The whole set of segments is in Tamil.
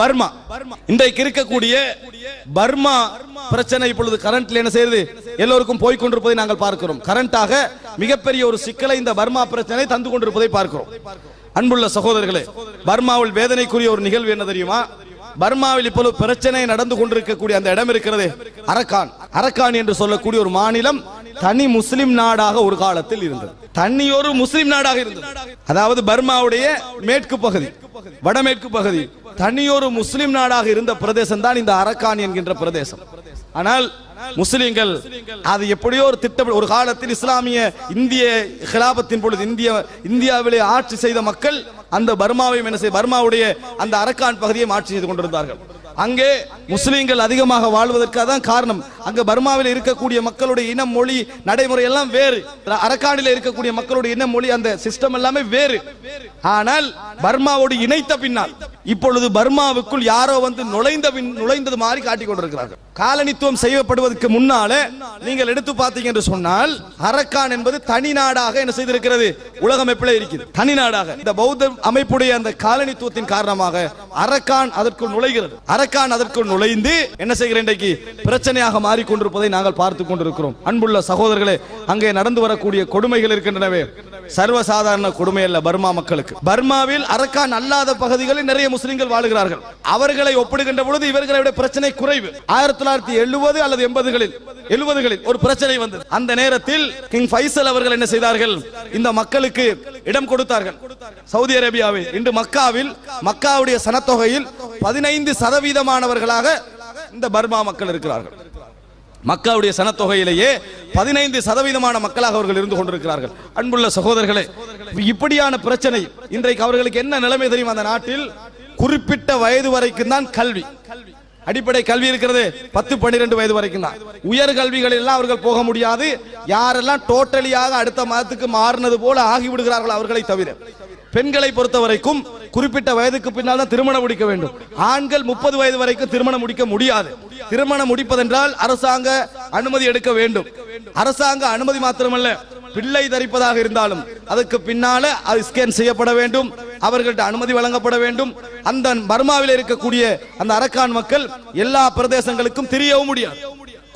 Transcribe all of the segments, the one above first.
பர்மா. இன்றைக்கு இருக்கக்கூடிய பர்மா பிரச்சனை இப்பொழுது கரண்ட்ல என்ன செய்யுது? எல்லோருக்கும் போய் கொண்டிருப்பதை நாங்கள் பார்க்கிறோம். கரண்டாக மிகப்பெரிய ஒரு சிக்கலை இந்த பர்மா பிரச்சனை தந்து கொண்டிருப்பதை பார்க்கிறோம். அன்புள்ள சகோதரர்களே பர்மாவில் வேதனைக்குரிய ஒரு நிகழ்வு என்ன தெரியுமா? பர்மாவில் இப்பொழுது பிரச்சனை நடந்து கொண்டிருக்கக்கூடிய அந்த இடம் இருக்கிறது. அரக்கான் அரக்கான் என்று சொல்லக்கூடிய ஒரு மாநிலம் தனி முஸ்லிம் நாடாக ஒரு காலத்தில் இருந்தது. தனி ஒரு முஸ்லிம் நாடாக இருந்தது. அதாவது பர்மாவுடைய மேற்கு பகுதி வடமேற்கு பகுதி தனியொரு முஸ்லிம் நாடாக இருந்த பிரதேசம் தான் இந்த அரக்கான் என்கின்ற பிரதேசம். ஆனால் முஸ்லிம்கள் அது எப்படியோ ஒரு திட்டம் ஒரு காலத்தில் இஸ்லாமிய இந்திய கிலாபத்தின் பொழுது இந்திய இந்தியாவிலே ஆட்சி செய்த மக்கள் அந்த பர்மாவையும் என்ன செய்ய பர்மாவுடைய அந்த அரக்கான் பகுதியை ஆட்சி செய்து கொண்டிருந்தார்கள். அங்கே முஸ்லிம்கள் அதிகமாக வாழ்வதற்காக தான் காரணம். அங்க பர்மாவில் இருக்கக்கூடிய மக்களுடைய இனம் மொழி நடைமுறை எல்லாம் வேறு. அரக்கானில் இருக்கக்கூடிய மக்களுடைய இனம் மொழி அந்த சிஸ்டம் எல்லாமே வேறு. ஆனால் பர்மாவோடு இணைத்த பின்னால் இப்பொழுது பர்மாவுக்குள் யாரோ வந்து நுழைந்த பின் நுழைந்தது மாதிரி காட்டிக் கொண்டிருக்கிறார்கள். காலனித்துவம் செய்யப்படுவதற்கு முன்னால நீங்கள் எடுத்து பார்த்தீங்க என்று சொன்னால் அரக்கான் என்பது தனி நாடாக என்ன செய்திருக்கிறது? உலக அமைப்பில் இருக்கிறது. தனி நாடாக. இந்த பௌத்த அமைப்புடைய அந்த காலனித்துவத்தின் காரணமாக அரக்கான் அதற்குள் நுழைகிறது. அரக்கான் அதற்குள் நுழைந்து என்ன செய்கிற இன்றைக்கு? பிரச்சனையாக மாறிக்கொண்டிருப்பதை நாங்கள் பார்த்து கொண்டிருக்கிறோம். அன்புள்ள சகோதரர்களே அங்கே நடந்து வரக்கூடிய கொடுமைகள் இருக்கின்றனவே. சர்வசாதாரண கொடுமை அல்ல பர்மா மக்களுக்கு. பர்மாவில் அரக்கான் அல்லாத பகுதிகளில் நிறைய முஸ்லிம்கள் வாழுகிறார்கள். அவர்களை ஒப்பிடுகின்ற பொழுது இவர்களை விட பிரச்சனை குறைவு. ஆயிரத்தி தொள்ளாயிரத்தி எழுபது அல்லது எண்பதுகளில் எழுபதுகளில் ஒரு பிரச்சனை வந்தது. அந்த நேரத்தில் கிங் ஃபைசல் அவர்கள் என்ன செய்தார்கள்? இந்த மக்களுக்கு இடம் கொடுத்தார்கள். சவுதி அரேபியாவில் இன்று மக்காவில் மக்காவுடைய சனத்தொகையில் பதினைந்து சதவீதமானவர்களாக இந்த பர்மா மக்கள் இருக்கிறார்கள். மக்காவுடைய சனத்தொகையிலேயே பதினைந்து சதவீதமான மக்களாக அவர்கள் இருந்து கொண்டிருக்கிறார்கள். அன்புள்ள சகோதரர்களே இப்படியான பிரச்சனை இன்றைக்கு அவர்களுக்கு என்ன நிலைமை தெரியும் அந்த நாட்டில்? குறிப்பிட்ட வயது வரைக்கும் தான் கல்வி. அடிப்படை கல்வி இருக்கிறது. பத்து பன்னிரெண்டு வயது வரைக்கும் தான். உயர் கல்விகளெல்லாம் அவர்கள் போக முடியாது. யாரெல்லாம் டோட்டலியாக அடுத்த மதத்துக்கு மாறினது போல ஆகிவிடுகிறார்கள் அவர்களை தவிர. பெண்களை பொறுத்த வரைக்கும் குறிப்பிட்ட வயதுக்கு பின்னால் தான் திருமணம் முடிக்க வேண்டும். ஆண்கள் முப்பது வயது வரைக்கும் திருமணம் முடிக்க முடியாது. திருமணம் முடிப்பதென்றால் அரசாங்க அனுமதி எடுக்க வேண்டும். அரசாங்க அனுமதி மாத்திரமல்ல. பிள்ளை தரிப்பதாக இருந்தாலும் அதுக்கு பின்னால அது ஸ்கேன் செய்யப்பட வேண்டும் அவர்கள்ட்ட அனுமதி வழங்கப்பட வேண்டும். அந்த பர்மாவில் இருக்கக்கூடிய அந்த அரக்கான் மக்கள் எல்லா பிரதேசங்களுக்கும் தெரியவும் முடியாது.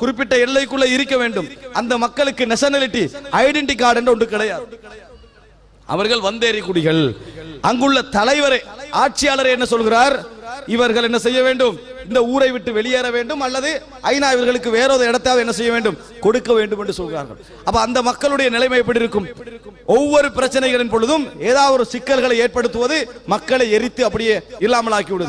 குறிப்பிட்ட எல்லைக்குள்ள இருக்க வேண்டும். அந்த மக்களுக்கு நேஷனாலிட்டி ஐடென்டி கார்டு என்று ஒன்று கிடையாது. அவர்கள் வந்தேறி குடிகள். அங்குள்ள தலைவரை ஆட்சியாளர் என்ன சொல்கிறார்? இவர்கள் என்ன செய்ய வேண்டும்? இந்த ஊரை விட்டு வெளியேற வேண்டும் அல்லது ஐநா இவர்களுக்கு வேற ஒரு இடத்தாவது என்ன செய்ய வேண்டும்? கொடுக்க வேண்டும் என்று சொல்கிறார்கள். அப்ப அந்த மக்களுடைய நிலைமை எப்படி இருக்கும்? ஒவ்வொரு பிரச்சனைகளின் பொழுதும் ஏதாவது ஒரு சிக்கல்களை ஏற்படுத்துவது மக்களை எரித்து அப்படியே இல்லாமல் ஆக்கி விடுது.